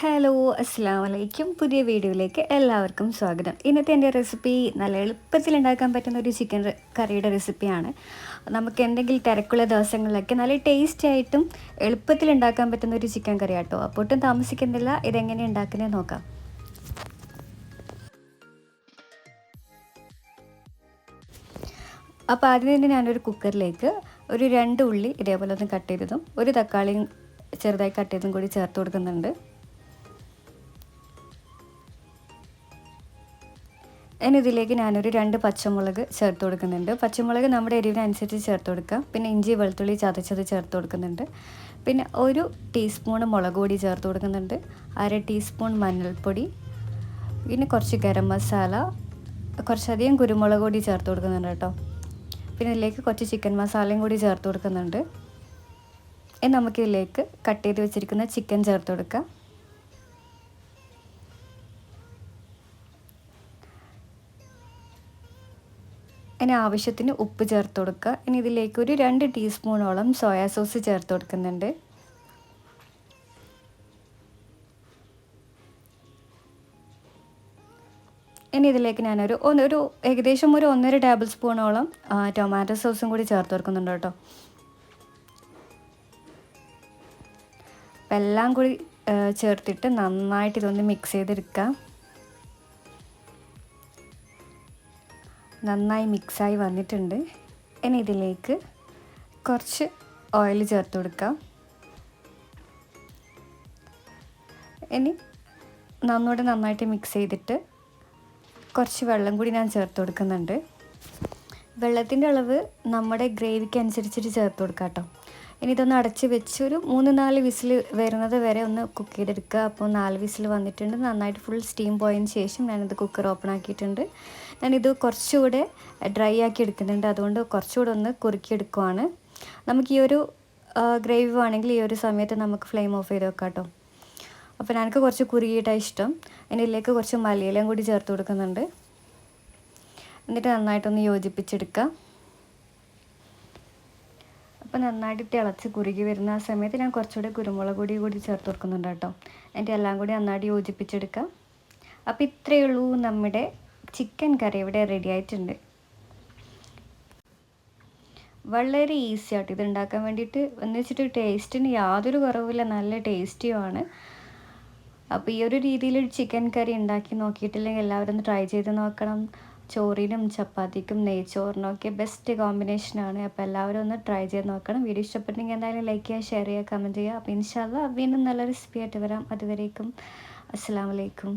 Hello അസ്സാം വലൈക്കും പുതിയ വീഡിയോയിലേക്ക് എല്ലാവർക്കും സ്വാഗതം. ഇന്നത്തെ എന്റെ റെസിപ്പി നല്ല എളുപ്പത്തിൽ ഉണ്ടാക്കാൻ പറ്റുന്ന ഒരു ചിക്കൻ കറിയുടെ റെസിപ്പിയാണ്. നമുക്ക് എന്തെങ്കിലും തിരക്കുള്ള ദിവസങ്ങളിലൊക്കെ നല്ല ടേസ്റ്റി ആയിട്ടും എളുപ്പത്തിൽ ഉണ്ടാക്കാൻ പറ്റുന്ന ഒരു ചിക്കൻ കറി ആട്ടോ അപ്പോൾ ഒട്ടും താമസിക്കുന്നില്ല. ഇതെങ്ങനെ ഉണ്ടാക്കുന്നത് നോക്കാം. അപ്പോൾ ആദ്യം തന്നെ ഞാനൊരു കുക്കറിലേക്ക് ഒരു രണ്ട് ഉള്ളി ഇതേപോലെ ഒന്ന് കട്ട് ചെയ്തതും ഒരു തക്കാളിയും ചെറുതായി കട്ട് ചെയ്തതും കൂടി ചേർത്ത് കൊടുക്കുന്നുണ്ട്. ഇനി ഇതിലേക്ക് ഞാനൊരു രണ്ട് പച്ചമുളക് ചേർത്ത് കൊടുക്കുന്നുണ്ട്. പച്ചമുളക് നമ്മുടെ എരിവിനനുസരിച്ച് ചേർത്ത് കൊടുക്കാം. പിന്നെ ഇഞ്ചി വെളുത്തുള്ളി ചതച്ചത് ചേർത്ത് കൊടുക്കുന്നുണ്ട്. പിന്നെ ഒരു ടീസ്പൂൺ മുളക് പൊടി ചേർത്ത് കൊടുക്കുന്നുണ്ട്. അര ടീസ്പൂൺ മഞ്ഞൾപ്പൊടി. പിന്നെ കുറച്ച് ഗരം മസാല. കുറച്ചധികം കുരുമുളക് പൊടി ചേർത്ത് കൊടുക്കുന്നുണ്ട് കേട്ടോ. പിന്നെ ഇതിലേക്ക് കുറച്ച് ചിക്കൻ മസാലയും കൂടി ചേർത്ത് കൊടുക്കുന്നുണ്ട്. ഇനി നമുക്കിതിലേക്ക് കട്ട് ചെയ്ത് വെച്ചിരിക്കുന്ന ചിക്കൻ ചേർത്ത് കൊടുക്കാം. ഇനി ആവശ്യത്തിന് ഉപ്പ് ചേർത്ത് കൊടുക്കുക. ഇനി ഇതിലേക്ക് ഒരു രണ്ട് ടീസ്പൂണോളം സോയാ സോസ് ചേർത്ത് കൊടുക്കുന്നുണ്ട്. ഇനി ഇതിലേക്ക് ഞാനൊരു ഒന്ന് ഒരു ഏകദേശം ഒരു ഒന്നര ടേബിൾ സ്പൂണോളം ടൊമാറ്റോ സോസും കൂടി ചേർത്ത് കൊടുക്കുന്നുണ്ട് കേട്ടോ. അപ്പം എല്ലാം കൂടി ചേർത്തിട്ട് നന്നായിട്ട് ഇതൊന്ന് മിക്സ് ചെയ്തെടുക്കാം. നന്നായി മിക്സായി വന്നിട്ടുണ്ട്. ഇനി ഇതിലേക്ക് കുറച്ച് ഓയിൽ ചേർത്ത് കൊടുക്കാം. ഇനി നന്നൂടെ നന്നായിട്ട് മിക്സ് ചെയ്തിട്ട് കുറച്ച് വെള്ളം കൂടി ഞാൻ ചേർത്ത് കൊടുക്കുന്നുണ്ട്. വെള്ളത്തിന്റെ അളവ് നമ്മുടെ ഗ്രേവിക്ക് അനുസരിച്ചിട്ട് ചേർത്ത് കൊടുക്കാം കേട്ടോ. ഇനി ഇതൊന്ന് അടച്ച് വെച്ച് ഒരു മൂന്ന് നാല് വിസിൽ വരുന്നത് വരെ ഒന്ന് കുക്ക് ചെയ്തെടുക്കുക. അപ്പോൾ നാല് വിസിൽ വന്നിട്ടുണ്ട്. നന്നായിട്ട് ഫുൾ സ്റ്റീം പോയതിന് ശേഷം ഞാനിത് കുക്കർ ഓപ്പൺ ആക്കിയിട്ടുണ്ട്. ഞാനിത് കുറച്ചുകൂടെ ഡ്രൈ ആക്കി എടുക്കുന്നുണ്ട്. അതുകൊണ്ട് കുറച്ചുകൂടെ ഒന്ന് കുറുക്കിയെടുക്കുവാണ്. നമുക്ക് ഈ ഒരു ഗ്രേവി വേണമെങ്കിൽ ഈ ഒരു സമയത്ത് നമുക്ക് ഫ്ലെയിം ഓഫ് ചെയ്ത് വെക്കാം കേട്ടോ. അപ്പോൾ എനിക്ക് കുറച്ച് കുറുകിയിട്ടാണ് ഇഷ്ടം. ഇതിലേക്ക് കുറച്ച് മലയിലയും കൂടി ചേർത്ത് കൊടുക്കുന്നുണ്ട്. എന്നിട്ട് നന്നായിട്ടൊന്ന് യോജിപ്പിച്ചെടുക്കുക അപ്പോൾ നന്നായിട്ട് തിളച്ച് കുറുകി വരുന്ന ആ സമയത്ത് ഞാൻ കുറച്ചുകൂടി കുരുമുളക് പൊടി കൂടി ചേർത്ത് കൊടുക്കുന്നുണ്ട് കേട്ടോ. എന്റെ എല്ലാം കൂടി നന്നായിട്ട് യോജിപ്പിച്ചെടുക്കാം. അപ്പോൾ ഇത്രയേ ഉള്ളൂ നമ്മുടെ ചിക്കൻ കറി ഇവിടെ റെഡി ആയിട്ടുണ്ട്. വളരെ ഈസി ആയിട്ട് ഇത് ഉണ്ടാക്കാൻ വേണ്ടിയിട്ട്. എന്ന് വെച്ചിട്ട് ടേസ്റ്റിന് യാതൊരു കുറവില്ല നല്ല ടേസ്റ്റിയുമാണ് അപ്പോൾ ഈ ഒരു രീതിയിൽ ചിക്കൻ കറി ഉണ്ടാക്കി നോക്കിയിട്ടില്ലെങ്കിൽ എല്ലാവരും ഒന്ന് ട്രൈ ചെയ്ത് നോക്കണം. ചോറിനും ചപ്പാത്തിക്കും നെയ്ച്ചോറിനും ഒക്കെ ബെസ്റ്റ് കോമ്പിനേഷനാണ് അപ്പോൾ എല്ലാവരും ഒന്ന് ട്രൈ ചെയ്ത് നോക്കണം. വീഡിയോ ഇഷ്ടപ്പെട്ടെങ്കിൽ എന്തായാലും ലൈക്ക് ചെയ്യുക ഷെയർ ചെയ്യുക കമന്റ് ചെയ്യുക. അപ്പോൾ ഇൻഷാല്ല വീണ്ടും നല്ല റെസിപ്പി ആയിട്ട് വരാം. അതുവരേക്കും അസ്സാം വലൈക്കും